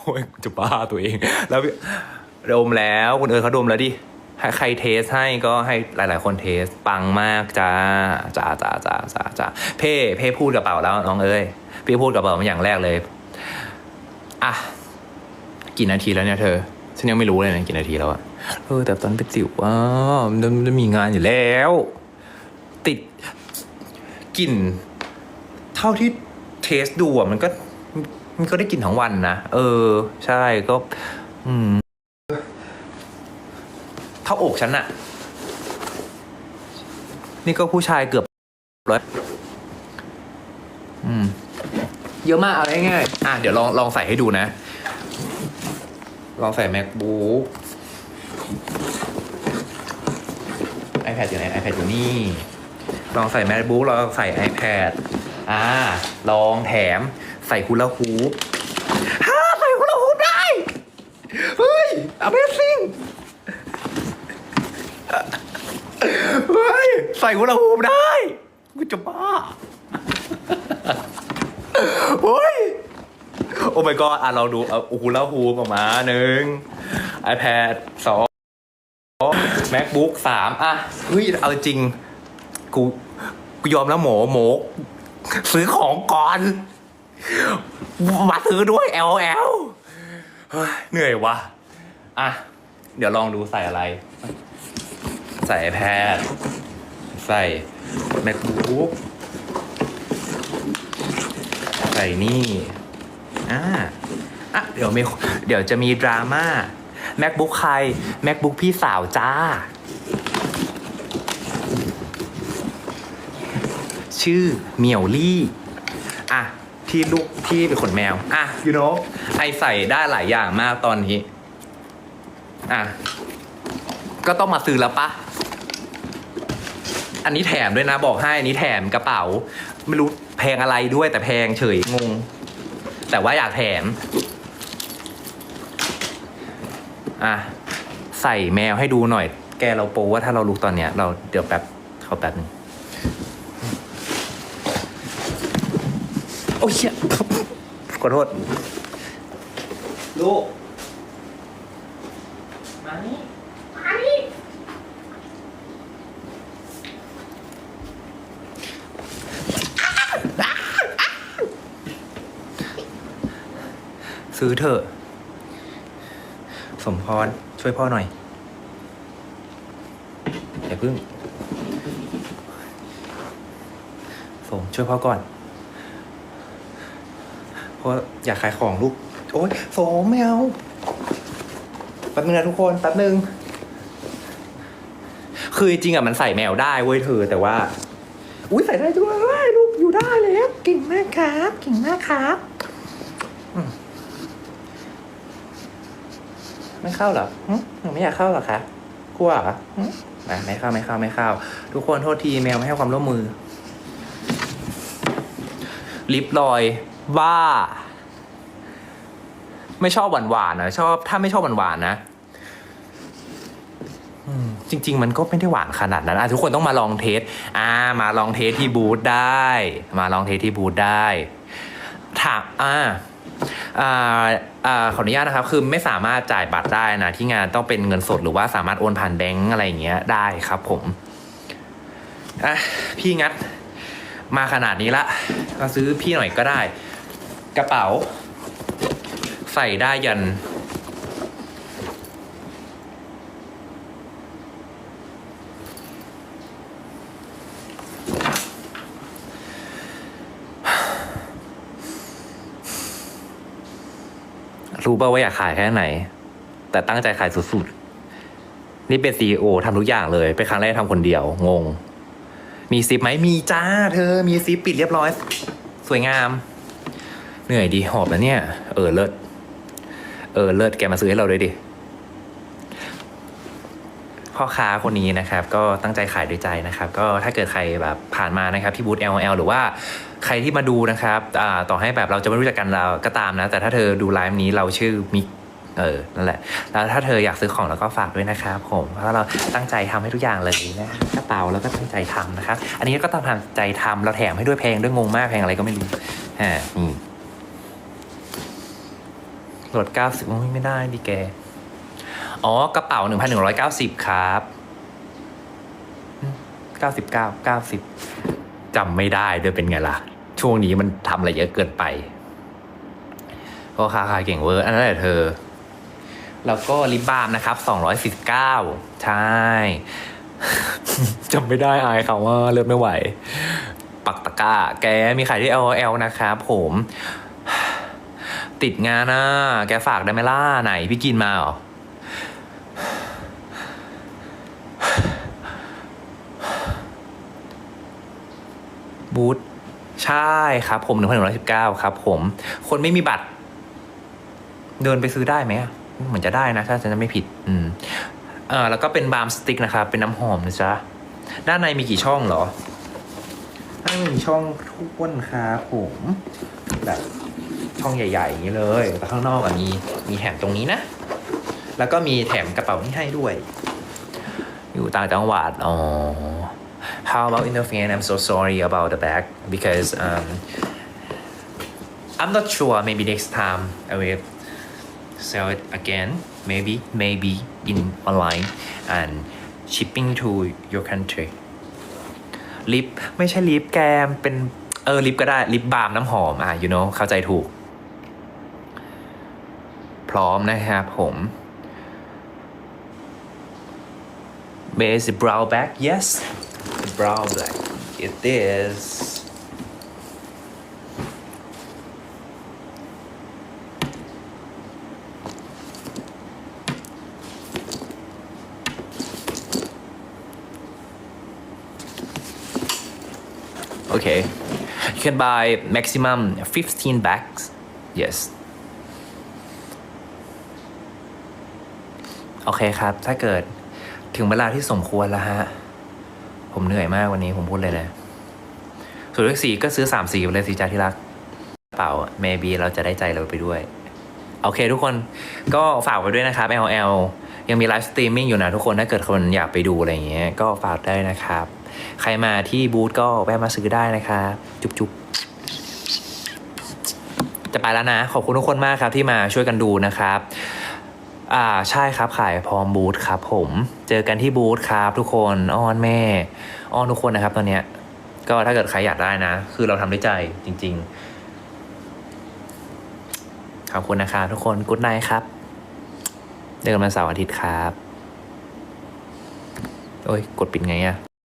โอ้ยจะบ้าตัวเอง แล้วดมแล้วคุณเอิร์ธเขาดมแล้วดิให้ใครเทสให้ก็ให้หลาย ๆ คนเทสปังมากจ้าจ้าจ้าจ้าจ้าจ้าเพ่เพ่พูดกระเป๋าแล้วน้องเอ้ยพี่พูดกระเป๋ามาอย่างแรกเลยอะกี่นาทีแล้วเนี่ยเธอฉันยังไม่รู้เลยนะกี่นาทีแล้วอะเออแต่ตอนเป็นสิวว่ามันมันมันมีงานอยู่แล้ว ติดกลิ่น เท่าที่ เทสดูอะมันก็มันก็ได้กลิ่นทั้งวันนะ เออ ใช่ก็ อืมเท่าอกฉันอะนี่ก็ผู้ชายเกือบร้อยอืม เยอะมากเอาง่ายๆอะ เดี๋ยวลองลองใส่ให้ดูนะ ลองใส่ macbook iPad อยู่ไหน iPad อยู่นี่ ลองใส่ macbook ลองใส่ iPad อ่า ลองแถมใส่ฮูลาฮูปฮ่าใส่ฮูลาฮูปได้ เฮ้ย Amazing เฮ้ย ใส่ฮูลาฮูปได้ กูจะบ้าเฮ้ย โอ้ my god อะเราดูเอาฮูลาฮูปออกมาหนึ่ง iPad สอง MacBook สามอะ เฮ้ย เอาจริง กู กูยอมแล้วหมอหมอ ซื้อของก่อน มาซื้อด้วย LL เหนื่อยวะอะ เดี๋ยวลองดูใส่อะไร ใส่ iPad ใส่ MacBook ใส่นี่อ่าอะเดี๋ยวมีเดี๋ยวจะมีดราม่า MacBook ใคร MacBook พี่สาวจ้า ชื่อเหมียวลี่อะที่ลูกที่เป็นขนแมว อะ you know ไอใส่ได้หลายอย่างมากตอนนี้ อะ ก็ต้องมาซื้อแล้วปะ อันนี้แถมด้วยนะบอกให้ อันนี้แถมกระเป๋า ไม่รู้แพงอะไรด้วยแต่แพงเฉยงง แต่ว่าอยากแถม อะ ใส่แมวให้ดูหน่อย แกเราโปว่าถ้าเราลุกตอนเนี้ย เราเดี๋ยวแป๊บเขาแป๊บนึง โอ้ยเหี้ยขอโทษ ลูกมานี่มานี่ซื้อเถอะ สมพร ช่วยพ่อหน่อย อย่าพึ่งสมช่วยพ่อก่อนเพ ราะอยากขายของลูก โอ๊ยโสมไม่เอา แป๊บนึงนะทุกคน แป๊บนึง คือจริงอะมันใส่แมวได้เว้ยเธอ แต่ว่า อุ้ยใส่ได้ด้วยลูกอยู่ได้แล้วเก่งมากครับเก่งมากครับไม่เข้าเหรอหึหนูไม่อยากเข้าเหรอคะกลัวเหรอไม่เข้าไม่เข้าไม่เข้า ทุกคนโทษทีแมวไม่ให้ความร่วมมือลิปลอย บ้าไม่ชอบหวานหวานนะชอบถ้าไม่ชอบหวานหวานๆนะจริง ๆ มันก็ไม่ได้หวานขนาดนั้นอะทุกคนต้องมาลองเทสอ่า มาลองเทสที่บูธได้ มาลองเทสที่บูธได้ถามอ่าอ่าอ่าขออนุญาตนะครับ คือไม่สามารถจ่ายบัตรได้นะ ที่งานต้องเป็นเงินสดหรือว่าสามารถโอนผ่านแบงก์อะไรอย่างเงี้ยได้ครับผมอะพี่งัดมาขนาดนี้ละมาซื้อพี่หน่อยก็ได้ กระเป๋า ใส่ได้ยัน รู้ป่าว่าอยากขายแค่ไหน แต่ตั้งใจขายสุดๆ นี่เป็นซีอทำทุกอย่างเลย เป็นครั้งแรกทำคนเดียว งง มีซิปไหมมีจ้า เธอ มีซิปปิดเรียบร้อย สวยงาม เหนื่อยดีหอบแล้วเนี่ย เออเลิศ เออเลิศแกมาซื้อให้เราด้วยดิ พ่อค้าคนนี้นะครับ ก็ตั้งใจขายด้วยใจนะครับ ก็ถ้าเกิดใครแบบผ่านมานะครับที่บูธ LL หรือว่าใครที่มาดูนะครับต่อให้แบบเราจะไม่รู้จักกันเราก็ตามนะ แต่ถ้าเธอดูไลฟ์นี้เราชื่อมิกเออ นั่นแหละ แล้วถ้าเธออยากซื้อของแล้วก็ฝากด้วยนะครับผม เพราะเราตั้งใจทำให้ทุกอย่างเลยนะกระเป๋าแล้วก็ตั้งใจทำนะครับ อันนี้ก็ต้องทำใจทำเราแถมให้ด้วยแพงด้วยงงมากแพงอะไรก็ไม่รู้อ่านี่ ลดเก้าสิบโอ้ยไม่ได้ดิแก อ๋อ กระเป๋าหนึ่งพันหนึ่งร้อยเก้าสิบครับเก้าสิบเก้าเก้าสิบจำไม่ได้ด้วยเป็นไงล่ะ ช่วงนี้มันทำอะไรเยอะเกินไปก็คาคาเก่งเวอร์ อันนั้นแหละเธอ แล้วก็ลิปบาล์มนะครับสองร้อยสิบเก้าใช่จำไม่ได้อายเขาว่าเลิศไม่ไหว ปักตะกร้า แกมีขายที่ LOL นะครับผม ติดงานนะแกฝากได้ไหมล่ะไหนพี่กินมาเหรอบูธใช่ครับผมหนึ่งพันหนึ่งร้อยสิบเก้าครับผม คนไม่มีบัตร เดินไปซื้อได้ไหมเหมือนจะได้นะ ถ้าฉันจะไม่ผิด อืมเออแล้วก็เป็นบาล์มสติ๊กนะครับ เป็นน้ำหอมนะจ๊ะ ด้านในมีกี่ช่องเหรอด้านในมีช่องทุกนครับผมแบบ ช่องใหญ่ๆอย่างนี้เลย แต่ข้างนอกมีมีแถมตรงนี้นะ แล้วก็มีแถมกระเป๋านี้ให้ด้วย อยู่ต่างจังหวัดอ๋อ How about in the fan? I'm so sorry about the bag because um, I'm not sure. Maybe next time I will sell it again. Maybe, maybe in online and shipping to your country. ลิปไม่ใช่ลิปแกมเป็นเออลิปก็ได้ลิปบาล์มน้ำหอมอะ you know เข้าใจถูก พร้อมนะครับผม Base brow back yes brow black it is okay you can buy maximum 15 bags yes โอเคครับ ถ้าเกิดถึงเวลาที่สมควรแล้วฮะ ผมเหนื่อยมากวันนี้ผมพูดเลยนะ ส่วนเลขสี่ก็ซื้อสามสี่ไปเลยสิจ้าที่รัก เปล่า maybe เราจะได้ใจเราไปด้วย โอเคทุกคนก็ฝากไว้ด้วยนะครับ LL ยังมีไลฟ์สตรีมมิ่งอยู่นะทุกคน ถ้าเกิดคนอยากไปดูอะไรอย่างเงี้ย ก็ฝากได้นะครับ ใครมาที่บูธก็แวะมาซื้อได้นะครับ จุ๊บจุ๊บจะไปแล้วนะ ขอบคุณทุกคนมากครับที่มาช่วยกันดูนะครับ อ่าใช่ครับขายพร้อมบูธครับผม เจอกันที่บูธครับ ทุกคนอ้อนแม่อ้อนทุกคนนะครับ ตอนเนี้ย ก็ถ้าเกิดใครอยากได้นะ คือเราทำด้วยใจจริง ๆ ขอบคุณนะครับทุกคนกุ๊ดไนครับเจอกันวันเสาร์อาทิตย์ครับ โอ้ยกดปิดไงอะ